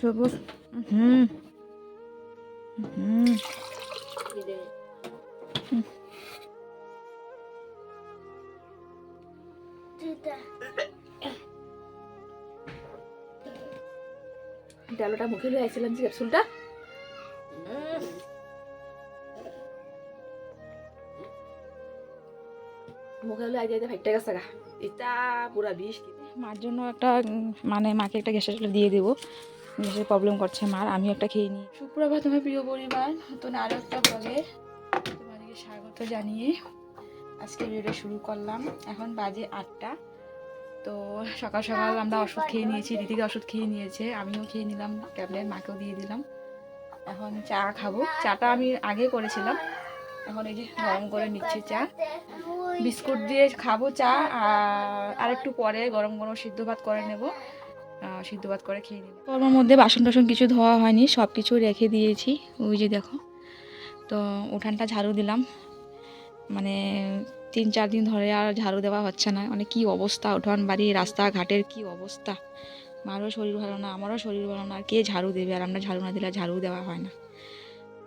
সবুজ, হুম হুম। ডালোটা মুখে লয়ে যে ক্যাপসুলটা। মুখে লয়ে আই যাইতে ফাইটটা গেছে গা। এটা পুরা বিষ। মার জন্য একটা মানে মাকে একটা গ্যাসের দিয়ে দেবো। গ্যাসের প্রবলেম করছে মার আমিও একটা খেয়ে নিই। সুপ্রভাত তোমার প্রিয় পরিবার নতুন আরও একটা ব্লগে তোমাদেরকে স্বাগত জানিয়ে আজকে ভিডিও শুরু করলাম। এখন বাজে আটটা। তো সকাল সকাল আমরা ওষুধ খেয়ে নিয়েছি দিদিকে ওষুধ খেয়ে নিয়েছে আমিও খেয়ে নিলাম ট্যাবলেট মাকেও দিয়ে দিলাম। এখন চা খাব। চাটা আমি আগে করেছিলাম। এখন এই যে গরম করে নিচ্ছি চা। বিস্কুট দিয়ে খাব চা আর আরেকটু পরে গরম গরম সিদ্ধ ভাত করে নেব। সিদ্ধ ভাত করে খেয়ে নেব গরমের মধ্যে বাসন টাসন কিছু ধোয়া হয়নি সব কিছু রেখে দিয়েছি। ওই যে দেখো, তো উঠানটা ঝাড়ু দিলাম। মানে তিন চার দিন ধরে আর ঝাড়ু দেওয়া হচ্ছে না। মানে কি অবস্থা উঠান বাড়ি, রাস্তাঘাটের কি অবস্থা? মারও শরীর ভালো না, আমারও শরীর ভালো না কে ঝাড়ু দেবে? আর আমরা ঝাড়ু না দিলে ঝাড়ু দেওয়া হয় না।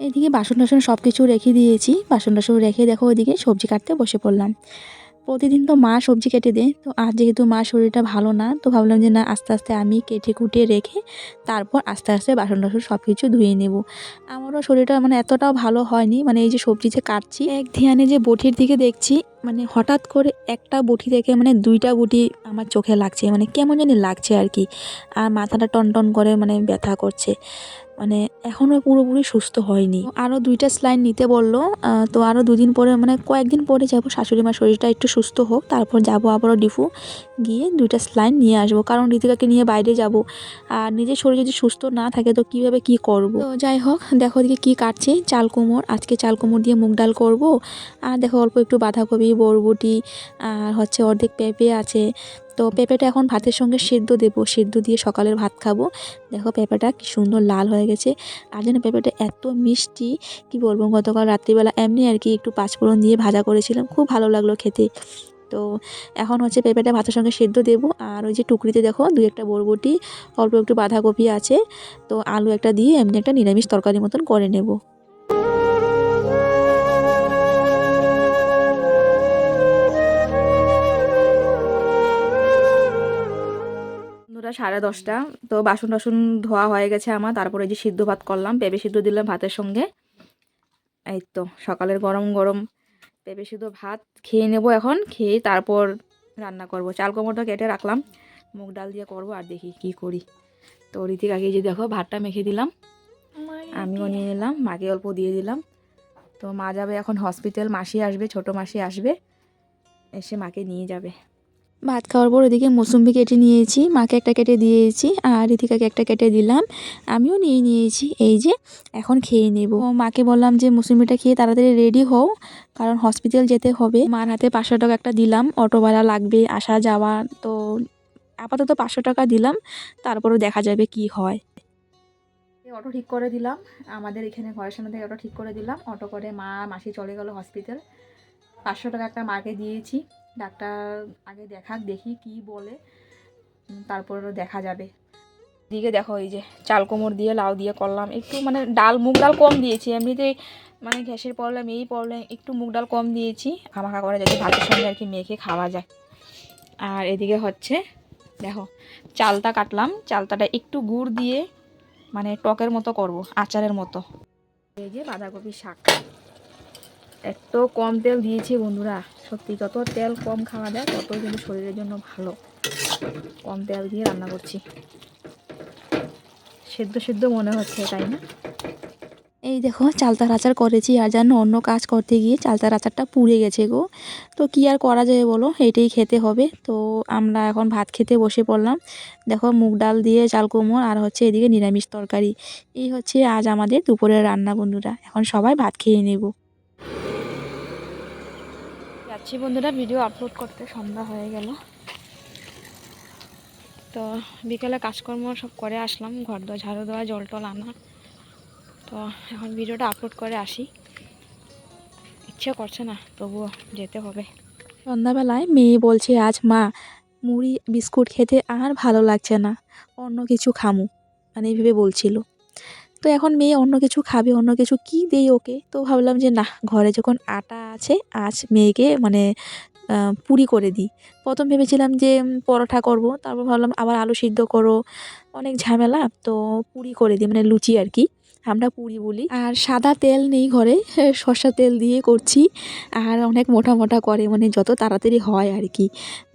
এদিকে বাসন টাসন সব কিছু রেখে দিয়েছি। বাসন টাসন রেখে দেখো ওইদিকে সবজি কাটতে বসে পড়লাম। প্রতিদিন তো মা সবজি কেটে দেয়। তো আজ যেহেতু মা শরীরটা ভালো না, তো ভাবলাম যে না, আস্তে আস্তে আমি কেটে কুটিয়ে রেখে তারপর আস্তে আস্তে বাসন টাসন সব কিছু ধুয়ে নেব। আমারও শরীরটা মানে এতটাও ভালো হয়নি মানে এই যে সবজি যে কাটছি, এক ধ্যানে যে বটির দিকে দেখছি মানে হঠাৎ করে একটা বুটি থেকে মানে দুইটা বুটি আমার চোখে লাগছে মানে কেমন জানি লাগছে আর কি। আর মাথাটা টনটন করে মানে ব্যথা করছে। মানে এখনও পুরোপুরি সুস্থ হয়নি। আরও দুইটা স্লাইন নিতে বলল তো আরও দুদিন পরে মানে কয়েকদিন পরে যাব শাশুড়ি মার শরীরটা একটু সুস্থ হোক, তারপর যাব আবারও ডিফু, গিয়ে দুইটা স্লাইন নিয়ে আসব। কারণ ঋতিকাকে নিয়ে বাইরে যাব। আর নিজের শরীর যদি সুস্থ না থাকে, তো কীভাবে কি করব? তো যাই হোক, দেখো ওদিকে কী কাটছে, চাল কুমড়। আজকে চাল কুমড় দিয়ে মুগ ডাল করব। আর দেখো অল্প একটু বাঁধাকপি বরবটি, আর হচ্ছে অর্ধেক পেঁপে আছে। তো পেঁপেটা এখন ভাতের সঙ্গে সিদ্ধ দেবো। সিদ্ধ দিয়ে সকালের ভাত খাব। দেখো পেঁপেটা কি সুন্দর লাল হয়ে গেছে। আর যেন পেঁপেটা এত মিষ্টি, কি বলব, গতকাল রাত্রিবেলা এমনি আর কি একটু পাঁচফোড়ন দিয়ে ভাজা করেছিলাম। খুব ভালো লাগল খেতে। তো এখন হচ্ছে পেঁপেটা ভাতের সঙ্গে সেদ্ধ দেবো। আর ওই যে টুকরিতে দেখো দুই একটা বরবটি, অল্প একটু বাঁধাকপি আছে। তো আলু একটা দিয়ে এমনি একটা নিরামিষ তরকারি মতন করে নেব। সাড়ে দশটা। তো বাসন টাসন ধোয়া হয়ে গেছে আমার। তারপরে যে সিদ্ধ ভাত করলাম পেঁপে সিদ্ধ দিলাম ভাতের সঙ্গে। এই তো সকালের গরম গরম পেঁপে সিদ্ধ ভাত খেয়ে নেব এখন খেয়ে তারপর রান্না করব। চাল কোমরটা কেটে রাখলাম মুগ ডাল দিয়ে করব আর দেখি কি করি। তো রীতিক আগে যে দেখো ভাতটা মেখে দিলাম। আমিও নিয়ে নিলাম মাকে অল্প দিয়ে দিলাম। তো মা যাবে এখন হসপিটাল মাসি আসবে ছোট মাসি আসবে এসে মাকে নিয়ে যাবে। ভাত খাওয়ার পর ওদিকে মৌসুম্বি কেটে নিয়েছি, মাকে একটা কেটে দিয়েছি আর ঋতিকাকে একটা কেটে দিলাম। আমিও নিয়ে নিয়েছি, এই যে এখন খেয়ে নেব। মাকে বললাম যে, মৌসুম্বিটা খেয়ে তাড়াতাড়ি রেডি হও, কারণ হসপিটাল যেতে হবে। মার হাতে পাঁচশো টাকা একটা দিলাম অটো ভাড়া লাগবে, আসা যাওয়া, তো আপাতত পাঁচশো টাকা দিলাম, তারপরও দেখা যাবে কি হয়। অটো ঠিক করে দিলাম, আমাদের এখানে ঘরের সামনে থেকে অটো ঠিক করে দিলাম, অটো করে মা, মাসি চলে গেল হসপিটাল। পাঁচশো টাকা একটা মাকে দিয়েছি। ডাক্তার আগে দেখাক, দেখি কি বলে। তারপর দেখা যাবে। দিকে দেখো, এই যে চাল কোমর দিয়ে, লাউ দিয়ে করলাম। একটু মানে ডাল, মুগ ডাল কম দিয়েছি। এমনিতে মানে গ্যাসের প্রবলেম এই প্রবলেম একটু মুগ ডাল কম দিয়েছি। খামাখা করে যাতে ভাতের সঙ্গে আর কি মেখে খাওয়া যায়। আর এদিকে হচ্ছে, দেখো, চালটা কাটলাম। চালটাটা একটু গুড় দিয়ে মানে টকের মতো করব, আচারের মতো। এই যে বাঁধাকপি শাক। এত কম তেল দিয়েছি বন্ধুরা। সত্যি, যত তেল কম খাওয়া যায় ততই কিন্তু শরীরের জন্য ভালো। কম তেল দিয়ে রান্না করছি। সেদ্ধ সেদ্ধ মনে হচ্ছে, তাই না? এই দেখো, চালতার আচার করেছি, আর যেন অন্য কাজ করতে গিয়ে চালতার আচারটা পুড়ে গেছে গো। তো কি আর করা যায় বলো, এটাই খেতে হবে। তো আমরা এখন ভাত খেতে বসে পড়লাম। দেখো, মুগ ডাল দিয়ে চাল কুমড়ো, আর হচ্ছে এদিকে নিরামিষ তরকারি। এই হচ্ছে আজ আমাদের দুপুরের রান্না, বন্ধুরা। এখন সবাই ভাত খেয়ে নেব। যাচ্ছি বন্ধুরা ভিডিও আপলোড করতে সন্ধ্যা হয়ে গেল। তো বিকেলে কাজকর্ম সব করে আসলাম, ঘর দেওয়া ঝাড়ু দেওয়া, জল টল আনা। তো এখন ভিডিওটা আপলোড করে আসি। ইচ্ছে করছে না, তবুও যেতে হবে। সন্ধ্যাবেলায় মেয়ে বলছে, আজ মা, মুড়ি, বিস্কুট খেতে আর ভালো লাগছে না, অন্য কিছু খামু। মানে এইভাবে বলছিল। তো এখন মেয়ে অন্য কিছু খাবে, অন্য কিছু কি দেই ওকে? তো ভাবলাম যে না, ঘরে যখন আটা আছে, আজ মেয়েকে মানে পুরি করে দিই। প্রথম ভেবেছিলাম যে পরোটা করব, তারপর ভাবলাম আবার আলু সিদ্ধ করো। অনেক ঝামেলা, তো পুরি করে দিই মানে লুচি আর কি। আমরা পুরি বলি। আর সাদা তেল নেই ঘরে, সর্ষা তেল দিয়ে করছি। আর অনেক মোটা মোটা করে মানে যত তাড়াতাড়ি হয় আর কি।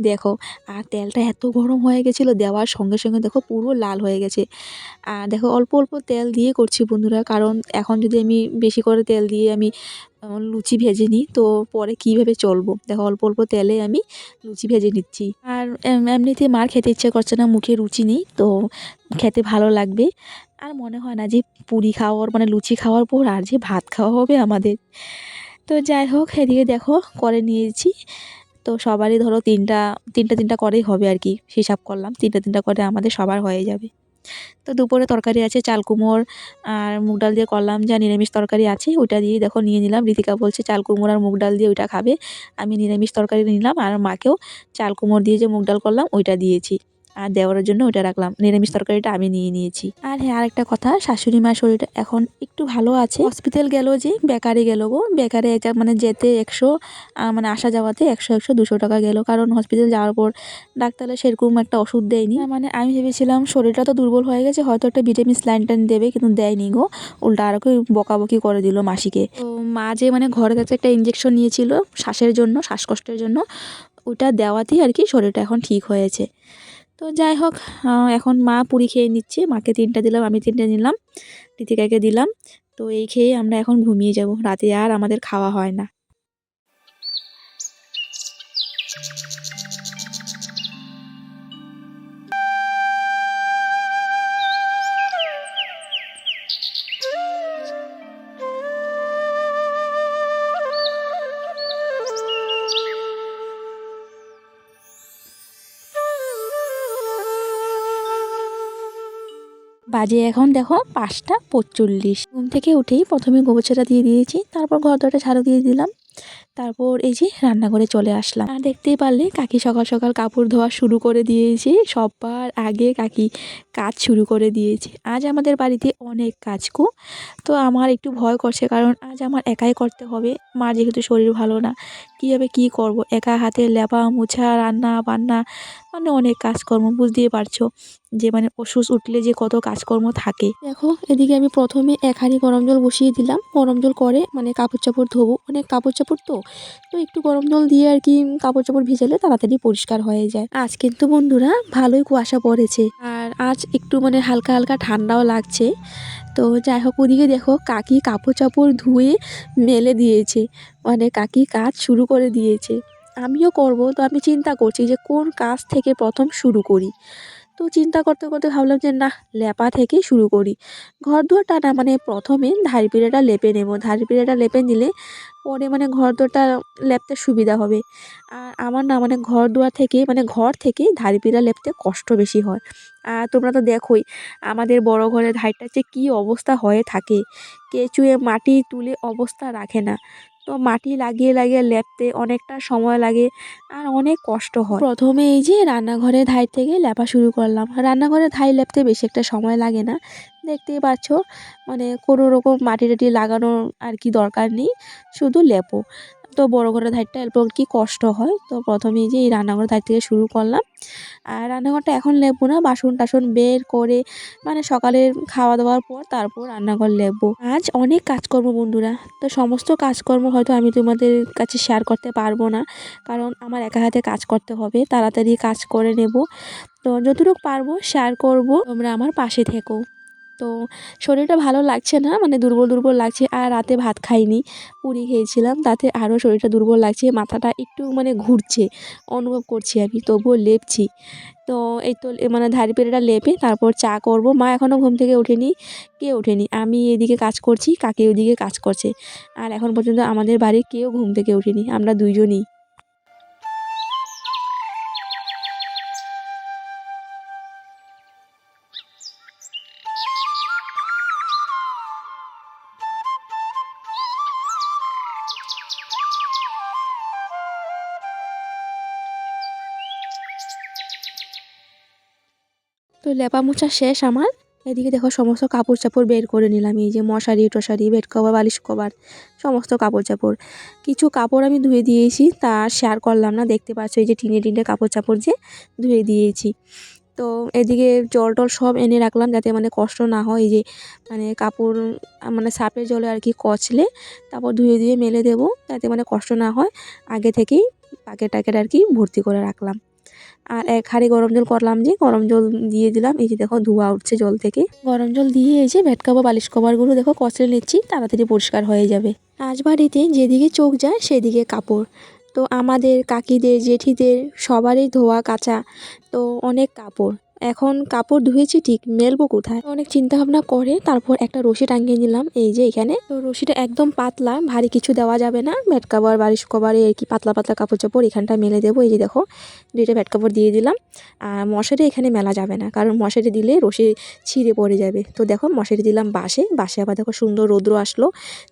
দেখো, আর তেলটা এত গরম হয়ে গেছিল, দেওয়ার সঙ্গে সঙ্গে দেখো পুরো লাল হয়ে গেছে। আর দেখো, অল্প অল্প তেল দিয়ে করছি বন্ধুরা, কারণ এখন যদি আমি বেশি করে তেল দিয়ে আমি লুচি ভেজে নিই, তো পরে কীভাবে চলবো? দেখো, অল্প অল্প তেলে আমি লুচি ভেজে নিচ্ছি। আর এমনিতে মার খেতে ইচ্ছে করছে না, মুখে রুচি নেই, তো খেতে ভালো লাগবে। আর মনে হয় না যে পুরি খাওয়ার মানে লুচি খাওয়ার পর আর যে ভাত খাওয়া হবে আমাদের। তো যাই হোক, এদিকে দেখো, করে নিয়েছি। তো সবারই ধরো তিনটা তিনটা তিনটা করেই হবে আর কি, হিসাব করলাম। তিনটা তিনটা করে আমাদের সবার হয়ে যাবে। তো দুপুরে তরকারি আছে, চাল কুমড়োর আর মুগ ডাল দিয়ে করলাম, যা নিরামিষ তরকারি আছে, ওইটা দিয়ে দেখো নিয়ে নিলাম। ঋতিকা বলছে চাল কুমড়ো আর মুগ ডাল দিয়ে ওইটা খাবে। আমি নিরামিষ তরকারি নিলাম আর মাকেও চাল কুমড়ো দিয়ে যে মুগ ডাল করলাম, ওইটা দিয়েছি। আর দেওয়ার জন্য ওইটা রাখলাম। নিরামিষ তরকারিটা আমি নিয়ে নিয়েছি। আর হ্যাঁ আরেকটা কথা, শাশুড়ি মার শরীরটা এখন একটু ভালো আছে। হসপিটাল গেল যে, বেকারে গেল গো। বেকারে মানে যেতে একশো মানে আসা যাওয়াতে একশো একশো দুশো টাকা গেল। কারণ হসপিটাল যাওয়ার পর ডাক্তারে সেরকম একটা ওষুধ দেয়নি। মানে আমি ভেবেছিলাম শরীরটা তো দুর্বল হয়ে গেছে, হয়তো একটা ভিটামিন স্লাইন টাইন দেবে, কিন্তু দেয়নি গো। উল্টা আরও বকাবকি করে দিল মাসিকে। তো মা যে মানে ঘরে থাকতে একটা ইঞ্জেকশন নিয়েছিল শ্বাসের জন্য, শ্বাসকষ্টের জন্য, ওটা দেওয়াতেই আর কি শরীরটা এখন ঠিক হয়েছে। তো যাই হোক এখন মা পুরি খেয়ে নিচ্ছে। মাকে তিনটা দিলাম, আমি তিনটা নিলাম ঋতিকাকে দিলাম। তো এই খেয়ে আমরা এখন ঘুমিয়ে যাব। রাতে আর আমাদের খাওয়া হয় না। বাজে এখন দেখো পাঁচটা পঁচল্লিশ। ঘুম থেকে উঠেই প্রথমে গোবরছাটা দিয়ে দিয়েছি, তারপর ঘর দরটা ঝাড়ু দিয়ে দিলাম। তারপর এই যে রান্নাঘরে চলে আসলাম। আর দেখতেই পারলে কাকি সকাল সকাল কাপড় ধোয়া শুরু করে দিয়েছে, সবার আগে কাকি কাজ শুরু করে দিয়েছে। আজ আমাদের বাড়িতে অনেক কাজ কো তো আমার একটু ভয় করছে কারণ আজ আমার একাই করতে হবে। মার যেহেতু শরীর ভালো না, কীভাবে কী করব? একা হাতে লেপা, মোছা, রান্না, বান্না মানে অনেক কাজকর্ম, বুঝতেই পারছ। যে মানে অসুস্থ উঠলে যে কত কাজকর্ম থাকে। দেখো, এদিকে আমি প্রথমে এক গরম জল বসিয়ে দিলাম। গরম জল করে মানে কাপড় চাপড় ধোবো। অনেক কাপড় চাপড় তো। তো একটু গরম জল দিয়ে আর কি কাপড় চাপড় ভিজালে তাড়াতাড়ি পরিষ্কার হয়ে যায়। আজ কিন্তু বন্ধুরা ভালোই কুয়াশা পড়েছে। আর আজ একটু মানে হালকা হালকা ঠান্ডাও লাগছে। তো যাই হোক, ওদিকে দেখো কাকি কাপড় চাপড় ধুয়ে মেলে দিয়েছে। মানে কাকি কাজ শুরু করে দিয়েছে। আমিও করব, তো আমি চিন্তা করছি যে কোন কাজ থেকে প্রথম শুরু করি। তো চিন্তা করতে করতে ভাবলাম যে না লেপা থেকে শুরু করি। ঘর দুয়ারটা না মানে প্রথমে ধাড়ি পিড়াটা লেপে নেব। ধাড়ি পিড়াটা লেপে নিলে পরে মানে ঘর দুয়ারটা লেপতে সুবিধা হবে। আর আমার না মানে ঘর দুয়ার থেকে মানে ঘর থেকে ধাড়ি পিড়া লেপতে কষ্ট বেশি হয়। আর তোমরা তো দেখোই, আমাদের বড় ঘরের ধাড়িটা যে কী অবস্থা হয়ে থাকে। কেঁচুয়ে মাটি তুলে অবস্থা রাখে না। তো মাটি লাগিয়ে লাগিয়ে লেপতে অনেকটা সময় লাগে আর অনেক কষ্ট হয়। প্রথমে এই যে রান্নাঘরে ধাই থেকে লেপা শুরু করলাম। রান্নাঘরে ধাই লেপতে বেশি একটা সময় লাগে না। দেখতেই পাচ্ছ মানে কোনো রকম মাটি টাটি লাগানোর আর কি দরকার নেই, শুধু লেপো। তো বড় ঘরের ধারটা এরপর কি কষ্ট হয়? তো প্রথমে এই যে এই রান্নাঘরের ধার থেকে শুরু করলাম। আর রান্নাঘরটা এখন লেপবো না, বাসন টাসন বের করে মানে সকালের খাওয়া দাওয়ার পর তারপর রান্নাঘর লেপবো আজ অনেক কাজকর্ম বন্ধুরা। তো সমস্ত কাজকর্ম হয়তো আমি তোমাদের কাছে শেয়ার করতে পারব না। কারণ আমার একা হাতে কাজ করতে হবে, তাড়াতাড়ি কাজ করে নেব। তো যতটুকু পারব শেয়ার করব। তোমরা আমার পাশে থেকো। তো শরীরটা ভালো লাগছে না মানে দুর্বল দুর্বল লাগছে আর রাতে ভাত খাইনি, পুরি খেয়েছিলাম, তাতে আরও শরীরটা দুর্বল লাগছে, মাথাটা একটু মানে ঘুরছে, অনুভব করছি আমি তবুও লেপছি। তো এই তো মানে ধাড়ি পেরেটা লেপে তারপর চা করব, মা এখনও ঘুম থেকে ওঠেনি, কে ওঠেনি, আমি এদিকে কাজ করছি, কাকে ওদিকে কাজ করছে, আর এখন পর্যন্ত আমাদের বাড়ির কেউ ঘুম থেকে ওঠেনি, আমরা দুইজনই। তো লেপা মোছা শেষ আমার। এদিকে দেখো সমস্ত কাপড় চাপড় বের করে নিলাম, এই যে মশারি, টশারি, বেড কভার, বালিশ কভার, সমস্ত কাপড় চাপড় কিছু কাপড় আমি ধুয়ে দিয়েছি, তা শেয়ার করলাম না, দেখতে পাচ্ছ এই যে টিনে টিনে কাপড় চাপড় যে ধুয়ে দিয়েছি। তো এদিকে জল টল সব এনে রাখলাম যাতে মানে কষ্ট না হয়, এই যে মানে কাপড় মানে সাপের জলে আর কি কচলে, তারপর ধুয়ে ধুয়ে মেলে দেবো, যাতে মানে কষ্ট না হয়, আগে থেকেই প্যাকেট ট্যাকেট আর কি ভর্তি করে রাখলাম। আর এক হাঁড়ি গরম জল করলাম যে, গরম জল দিয়ে দিলাম। এই যে দেখো, ধোয়া উঠছে জল থেকে। গরম জল দিয়ে এই যে ভেট কাপড় বালিশ কভারগুলো দেখো কচলে নিচ্ছি, তাড়াতাড়ি পরিষ্কার হয়ে যাবে। আজ বাড়িতে যেদিকে চোখ যায়, সেদিকে কাপড়। তো আমাদের কাকিদের, জেঠিদের সবারই ধোয়া কাচা, তো অনেক কাপড়। এখন কাপড় ধুয়েছি ঠিক, মেলবো কোথায়? অনেক চিন্তা ভাবনা করে, তারপর একটা রশি টাঙিয়ে নিলাম, এই যে এখানে। তো রশিটা একদম পাতলা, ভারী কিছু দেওয়া যাবে না। ব্যাট কাভার বারিশ কভারে আর কি পাতলা পাতলা কাপড় চাপড়, এখানটা মেলে দেবো। এই যে দেখো, দুইটা ব্যাট কাপড় দিয়ে দিলাম। আর মশারি এখানে মেলা যাবে না, কারণ মশারি দিলে রশি ছিঁড়ে পড়ে যাবে। তো দেখো, মশারি দিলাম বাসে। বাসে আবার দেখো সুন্দর রৌদ্র আসলো।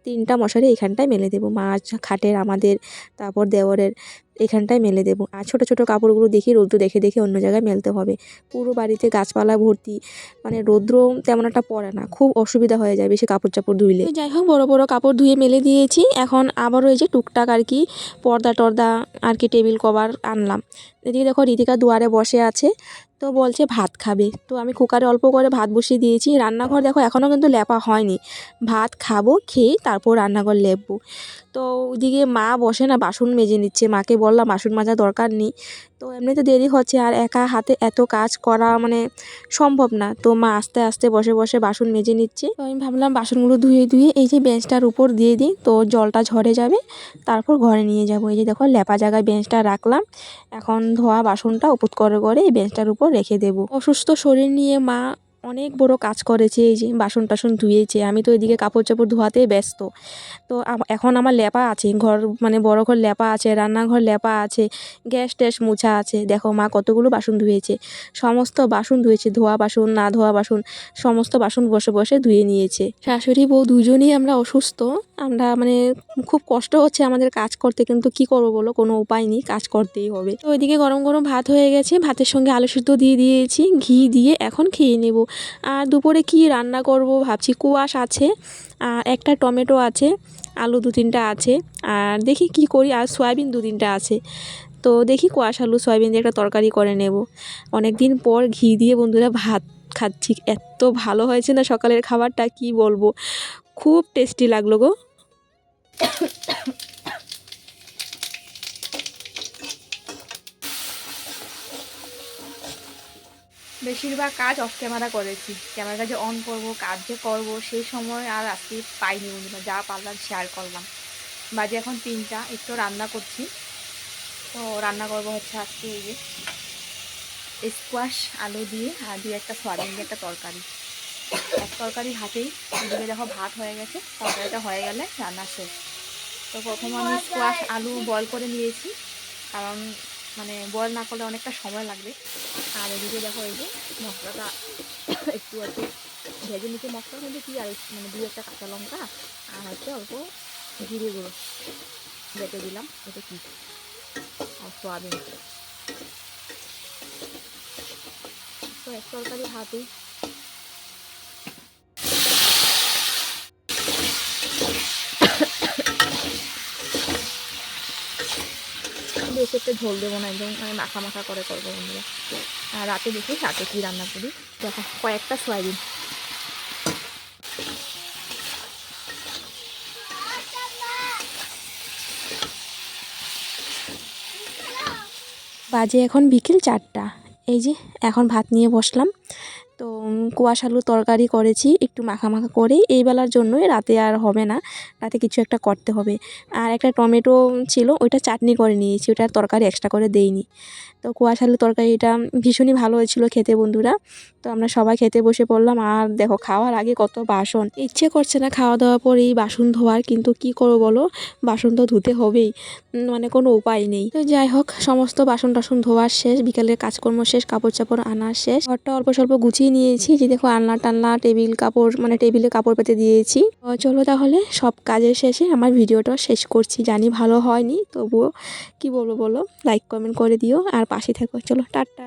তিনটা মশারি এখানটায় মেলে দেবো মাছ খাটের, আমাদের, তারপর দেওরের এখানটায় মেলে দেবো। আর ছোটো ছোটো কাপড়গুলো দেখি রৌদ্র দেখে দেখে অন্য জায়গায় মেলতে হবে। পুরো বাড়িতে গাছপালা ভর্তি মানে রৌদ্র তেমন একটা পড়ে না, খুব অসুবিধা হয়ে যায় বেশি কাপড় চাপড় ধুইলে। যাই হোক, বড় বড় কাপড় ধুয়ে মেলে দিয়েছি। এখন আবারও এই যে টুকটাক আর কি পর্দা টর্দা আর কি টেবিল কভার আনলাম। এদিকে দেখো রিতিকা দুয়ারে বসে আছে। তো বলছে, ভাত খাবে। তো আমি কুকারে অল্প করে ভাত বসিয়ে দিয়েছি। রান্নাঘর দেখো, এখনও কিন্তু লেপা হয়নি। ভাত খাব, খেয়ে তারপর রান্নাঘর লেপবো। তো ওইদিকে মা বসে না বাসন মেজে নিচ্ছে। মাকে বললাম, বাসন মাজার দরকার নেই। তো এমনিতে দেরি হচ্ছে আর একা হাতে এত কাজ করা মানে সম্ভব না। তো মা আস্তে আস্তে বসে বসে বাসন মেজে নিচ্ছে। তো আমি ভাবলাম বাসনগুলো ধুয়ে ধুয়ে এই যে বেঞ্চটার উপর দিয়ে দিই, তো জলটা ঝরে যাবে, তারপর ঘরে নিয়ে যাব। এই যে দেখো লেপা জায়গায় বেঞ্চটা রাখলাম, এখন ধোয়া বাসনটা উপুত করে করে এই বেঞ্চটার উপর রেখে দেব। অসুস্থ শরীর নিয়ে মা অনেক বড় কাজ করেছে, এই যে বাসন টাসন ধুয়েছে। আমি তো এদিকে কাপড় চাপড় ধোয়াতে ব্যস্ত। তো এখন আমার লেপা আছে, ঘর মানে বড় ঘর লেপা আছে, রান্নাঘর লেপা আছে, গ্যাস ট্যাস মোছা আছে। দেখো মা কতগুলো বাসন ধুয়েছে। সমস্ত বাসন ধুয়েছে, ধোয়া বাসন, না ধোয়া বাসন, সমস্ত বাসন বসে বসে ধুয়ে নিয়েছে। শাশুড়ি, বউ দুজনেই আমরা অসুস্থ। আমরা মানে খুব কষ্ট হচ্ছে আমাদের কাজ করতে, কিন্তু কি করব বলো? কোনো উপায় নেই, কাজ করতেই হবে। তো ওইদিকে গরম গরম ভাত হয়ে গেছে। ভাতের সঙ্গে আলু সিদ্ধ দিয়ে দিয়েছি। ঘি দিয়ে এখন খেয়ে নেব। আর দুপুরে কি রান্না করব ভাবছি, কুয়াশ আছে, আর একটা টমেটো আছে, আলু দু তিনটা আছে, আর দেখি কি করি, আর সয়াবিন দু তিনটা আছে। তো দেখি কোয়াশ, আলু, সয়াবিন দিয়ে একটা তরকারি করে নেব। অনেক দিন পর ঘি দিয়ে বন্ধুরা ভাত খাচ্ছি, এত ভালো হয়েছে না সকালের খাবারটা, কি বলব? খুব টেস্টি লাগল গো। বেশিরভাগ কাজ অফ ক্যামেরা করেছি। ক্যামেরাটা যে অন করব, কাজ যে করব, সেই সময় আর আজকে পাইনি বন্ধুরা যা পারলাম শেয়ার করলাম। বাজে এখন তিনটা, একটু রান্না করছি। তো রান্না করব হচ্ছে আজকে এই যে স্কোয়াশ আলু দিয়ে আর দিয়ে একটা সয়াবিন দিয়ে একটা তরকারি। এক তরকারি হাতেই, এদিকে দেখো ভাত হয়ে গেছে, তরকারিটা হয়ে গেলে রান্না শেষ। তো প্রথম আমি স্কোয়াশ আলু বয়ল করে নিয়েছি, কারণ মানে বয়েল না করলে অনেকটা সময় লাগবে। আর এদিকে দেখো এই যে মশলাটা একটু আর কি ভেজে নিতে মশলার মধ্যে কী আর মানে দু একটা কাঁচা লঙ্কা আর হচ্ছে অল্প জিরে গুঁড়ো বেটে দিলাম এটা কি? আর সোয়াবিন। তো এক তরকারি হাতে বেশি একটা ঝোল দেবো না, একদম মানে মাখা মাখা করে করব বন্ধুরা। আর রাতে দেখি, রাতে কী রান্না করি? দেখো, কয়েকটা সয়াবিন। বাজে এখন বিকেল চারটা। এই যে, এখন ভাত নিয়ে বসলাম। কুয়াশ আলু তরকারি করেছি, একটু মাখা মাখা করে এই বেলার জন্যই রাতে আর হবে না, রাতে কিছু একটা করতে হবে। আর একটা টমেটো ছিল, ওইটা চাটনি করে নিয়েছি ওটার তরকারি এক্সট্রা করে দেইনি। তো কুয়াশ আলু তরকারিটা ভীষণই ভালো হয়েছিল খেতে বন্ধুরা। তো আমরা সবাই খেতে বসে পড়লাম, আর দেখো খাওয়ার আগে কত বাসন। ইচ্ছে করছে না খাওয়া দাওয়ার পর এই বাসন ধোয়ার, কিন্তু কি করব বলো? বাসন তো ধুতে হবেই মানে কোনো উপায় নেই। তো যাই হোক, সমস্ত বাসন টাসন ধোয়ার শেষ, বিকালের কাজকর্ম শেষ কাপড় চাপড় আনা শেষ। ঘরটা অল্প স্বল্প গুছিয়ে নিয়েছি দেখো আলনা টালনা, টেবিল কাপড় মানে টেবিলে কাপড় পেতে দিয়েছি। চলো তাহলে সব কাজের শেষে আমার ভিডিওটা শেষ করছি। জানি ভালো হয়নি, তবুও কি বলব বলো? লাইক কমেন্ট করে দিও, আর পাশে থাকো। চলো, টাটা।